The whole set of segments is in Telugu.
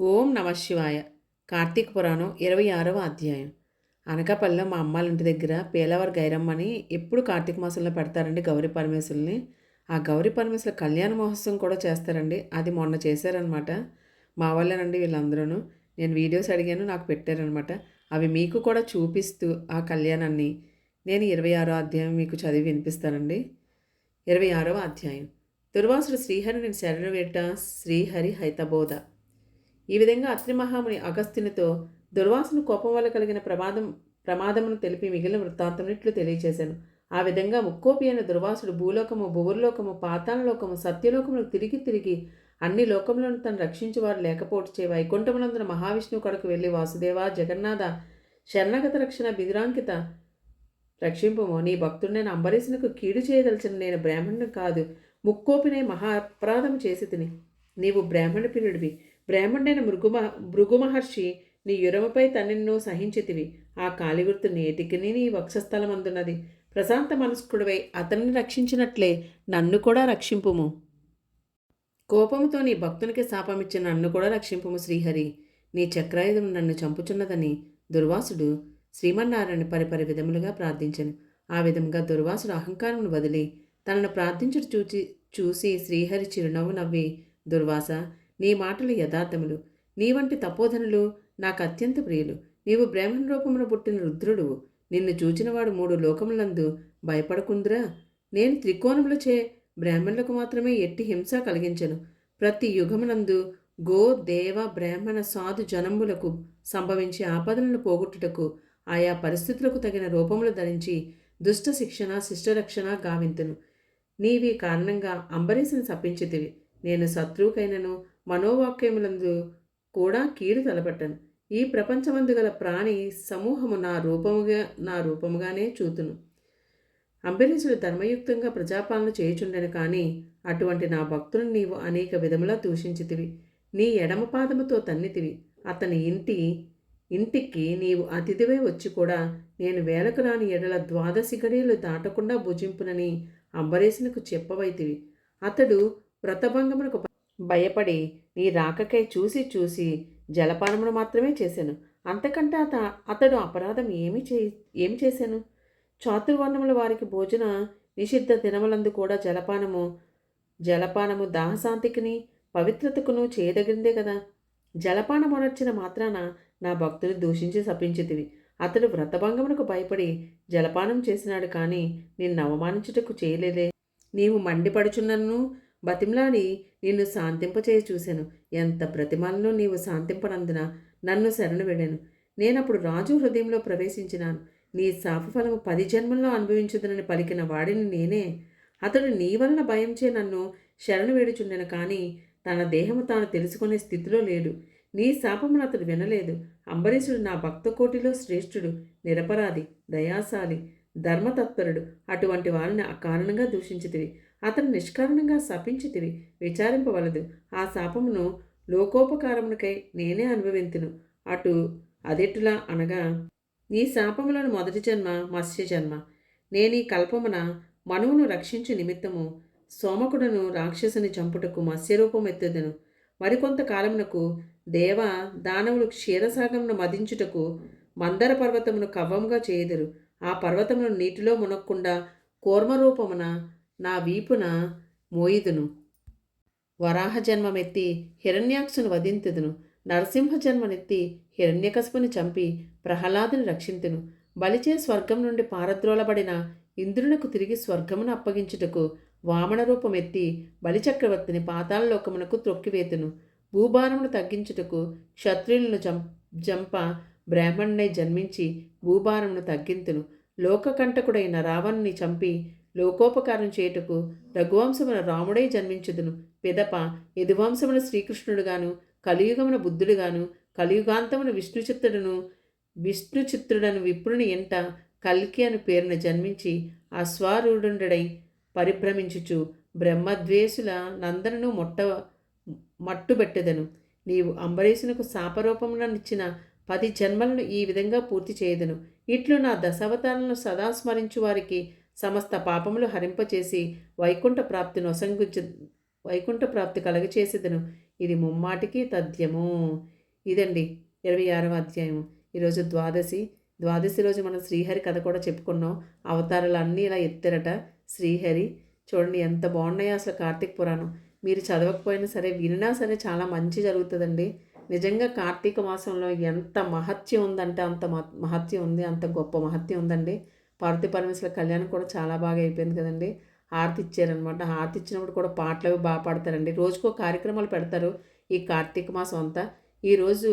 ఓం నమ శివాయ. కార్తీక పురాణం ఇరవై ఆరవ అధ్యాయం. అనకాపల్లిలో మా అమ్మాలింటి ఇంటి దగ్గర పేలవర్ గైరమ్మని ఎప్పుడు కార్తీక మాసంలో పెడతారండి గౌరీ పరమేశ్వరుల్ని. ఆ గౌరీ పరమేశ్వర కళ్యాణ మహోత్సవం కూడా చేస్తారండి. అది మొన్న చేశారనమాట. మా వాళ్ళేనండి వీళ్ళందరూ నేను వీడియోస్ అడిగాను నాకు పెట్టారనమాట. అవి మీకు కూడా చూపిస్తూ ఆ కళ్యాణాన్ని నేను ఇరవై ఆరో అధ్యాయం మీకు చదివి వినిపిస్తానండి. ఇరవై ఆరవ అధ్యాయం. దుర్వాసుడు శ్రీహరిని శరణు వేట శ్రీహరి హైతబోధ ఈ విధంగా అత్రిమహాముని అగస్త్యునితో దుర్వాసును కోపం వల్ల కలిగిన ప్రమాదం ప్రమాదమును తెలిపి మిగిలిన వృత్తాంతమిట్లు తెలియచేశాను. ఆ విధంగా ముక్కోపి అయిన దుర్వాసుడు భూలోకము భువర్లోకము పాతాళలోకము సత్యలోకములకు తిరిగి తిరిగి అన్ని లోకములను తను రక్షించేవారు లేకపోవచ్చే వైకుంఠమునందున మహావిష్ణువు కడకు వెళ్ళి వాసుదేవ జగన్నాథ శరణగత రక్షణ బిదిరాంకిత రక్షింపుము నీ భక్తుడైన అంబరీషునకు కీడు చేయదలిచిన నేను బ్రాహ్మణుడు కాదు. ముక్కోపినే మహా అపరాధం చేసి తిని నీవు బ్రాహ్మణ పిరుడివి బ్రాహ్మణుడైన మృగుమ భృగు మహర్షి నీ యురమపై తనను సహించితివి. ఆ కాలిగుర్తు నేటికిని నీ వక్షస్థలం అందున్నది ప్రశాంత మనస్కుడివై అతన్ని రక్షించినట్లే నన్ను కూడా రక్షింపుము. కోపముతో నీ భక్తునికి శాపమిచ్చిన నన్ను కూడా రక్షింపుము శ్రీహరి. నీ చక్రాయుధం నన్ను చంపుచున్నదని దుర్వాసుడు శ్రీమన్నారాయణ పరిపరి విధములుగా ప్రార్థించను. ఆ విధంగా దుర్వాసుడు అహంకారమును వదిలి తనను ప్రార్థించుడు చూచి చూసి శ్రీహరి చిరునవ్వు నవ్వి దుర్వాస నీ మాటలు యథార్థములు. నీ వంటి తపోధనులు నాకు అత్యంత ప్రియులు. నీవు బ్రాహ్మణ రూపమున పుట్టిన రుద్రుడువు. నిన్ను చూచినవాడు మూడు లోకములందు భయపడకుందురా. నేను త్రికోణములచే బ్రాహ్మణులకు మాత్రమే ఎట్టి హింస కలిగించను. ప్రతి యుగమునందు గో దేవ బ్రాహ్మణ సాధు జనములకు సంభవించే ఆపదలను పోగొట్టుటకు ఆయా పరిస్థితులకు తగిన రూపములు ధరించి దుష్ట శిక్షణ శిష్టరక్షణ గావింతును. నీవి కారణంగా అంబరీషుని సప్పించితివి నేను శత్రువుకైనను మనోవాక్యములందు కూడా కీడు తలపెట్టను ఈ ప్రపంచమందు గల ప్రాణి సమూహము నా రూపముగా నా రూపముగానే చూతును. అంబరీషుడు ధర్మయుక్తంగా ప్రజాపాలన చేయుచుండెను కానీ అటువంటి నా భక్తులను నీవు అనేక విధములా దూషించితివి. నీ ఎడమ పాదముతో తన్నితివి. అతని ఇంటి ఇంటికి నీవు అతిథివై వచ్చి కూడా నేను వేలకు రాని ఎడల ద్వాదశి గడియలు దాటకుండా భుజింపునని అంబరీషునకు చెప్పవైతివి. అతడు వ్రతభంగమునకు భయపడి నీ రాకకై చూసి చూసి జలపానమును మాత్రమే చేశాను. అంతకంటే అత అతడు అపరాధం ఏమి చే ఏమి చేశాను? చాతుర్వర్ణముల వారికి భోజన నిషిద్ధ దినములందు కూడా జలపానము జలపానము దాహశాంతికిని పవిత్రతకును చేయదగిందే కదా? జలపానం అనర్చిన మాత్రాన నా భక్తుని దూషించి శపించితివి. అతడు వ్రతభంగమునకు భయపడి జలపానం చేసినాడు కానీ నిన్ను అవమానించుటకు చేయలేదే. నీవు మండిపడుచున్నను బతిమలాడి నిన్ను శాంతింపచేయ చూశాను. ఎంత ప్రతిమలను నీవు శాంతింపనందున నన్ను శరణు వెళ్ళాను. నేనప్పుడు రాజు హృదయంలో ప్రవేశించినాను. నీ శాపఫలము పది జన్మల్లో అనుభవించుదనని పలికిన వాడిని నేనే. అతడు నీ వలన భయంచే నన్ను శరణు వేడుచుండెను కానీ తన దేహము తాను తెలుసుకునే స్థితిలో లేడు. నీ శాపమును అతడు వినలేదు. అంబరీషుడు నా భక్త కోటిలో శ్రేష్ఠుడు నిరపరాధి దయాశాలి ధర్మతత్పరుడు. అటువంటి వారిని అకారణంగా దూషించితివి. అతను నిష్కారణంగా శపించితివి. విచారింపవలదు. ఆ శాపమును లోకోపకారమునకై నేనే అనుభవింతును. అటు అదెటులా అనగా నీ శాపములను మొదటి జన్మ మత్స్య జన్మ. నేనీ కల్పమున మనువును రక్షించు నిమిత్తము సోమకుడను రాక్షసుని చంపుటకు మత్స్యరూపం ఎత్తుదను. మరికొంత కాలమునకు దేవ దానవులు క్షీరసాగమును మదించుటకు మందర పర్వతమును కవ్వముగా చేయుదురు. ఆ పర్వతమును నీటిలో మునక్కుండా కూర్మరూపమున నా వీపున మోయిదును. వరాహ జన్మమెత్తి హిరణ్యాక్షును వధింతుదును. నరసింహ జన్మనెత్తి హిరణ్యకశపుని చంపి ప్రహ్లాదుని రక్షింతును. బలిచే స్వర్గం నుండి పారద్రోలబడిన ఇంద్రునకు తిరిగి స్వర్గమును అప్పగించుటకు వామన రూపమెత్తి బలిచక్రవర్తిని పాతాళలోకమునకు త్రొక్కివేతును. భూభారమును తగ్గించుటకు క్షత్రియులను జం జంప బ్రాహ్మణునై జన్మించి భూభారమును తగ్గింతును. లోకకంటకుడైన రావణుని చంపి లోకోపకారం చేయుటకు రఘువంశమున రాముడై జన్మించుదును. పిదప యదువంశమున శ్రీకృష్ణుడుగాను కలియుగమున బుద్ధుడుగాను కలియుగాంతమున విష్ణుచిత్తుడును విష్ణుచిత్రుడను విప్రుని ఎంట కల్కి అని పేరున జన్మించి అశ్వారూఢుడై పరిభ్రమించుచు బ్రహ్మద్వేషుల నందనను మొట్ట మట్టుబెట్టెదను. నీవు అంబరీషునకు శాపరూపముననిచ్చిన పది జన్మలను ఈ విధంగా పూర్తి చేయదును. ఇట్లు నా దశావతారాలను సదా స్మరించు వారికి సమస్త పాపములు హరింపచేసి వైకుంఠ ప్రాప్తిని ఒసంగుచు వైకుంఠ ప్రాప్తి కలగచేసేదను. ఇది ముమ్మాటికి తథ్యము. ఇదండి ఇరవై ఆరవ అధ్యాయం ఈరోజు ద్వాదశి. ద్వాదశి రోజు మనం శ్రీహరి కథ కూడా చెప్పుకున్నాం. అవతారాలు అన్నీ ఇలా ఎత్తిరట శ్రీహరి. చూడండి ఎంత బాగున్నాయో అసలు కార్తీక పురాణం. మీరు చదవకపోయినా సరే వినినా సరే చాలా మంచి జరుగుతుందండి. నిజంగా కార్తీక మాసంలో ఎంత మహత్యం ఉందంటే అంత మహత్యం ఉంది అంత గొప్ప మహత్యం ఉందండి. పార్వతీ పరమేశ్వర కళ్యాణం కూడా చాలా బాగా అయిపోయింది కదండి. హారతి ఇచ్చారనమాట హారతి ఇచ్చినప్పుడు కూడా పాటలు అవి బాగా పాడతారండి. రోజుకో కార్యక్రమాలు పెడతారు ఈ కార్తీక మాసం అంతా. ఈరోజు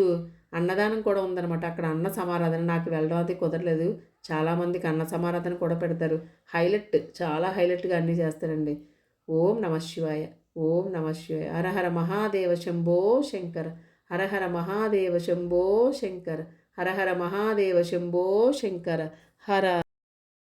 అన్నదానం కూడా ఉందన్నమాట. అక్కడ అన్న సమారాధన. నాకు వెళ్ళడం అది కుదరలేదు. చాలామందికి అన్న సమారాధన కూడా పెడతారు. హైలైట్ చాలా హైలైట్గా అన్నీ చేస్తారండి. ఓం నమ శివాయ. ఓం నమ శివాయ. హరహర మహాదేవ శంభో శంకర. హరహర మహాదేవ శంభో శంకర. హరహర మహాదేవ శంభో శంకర. హర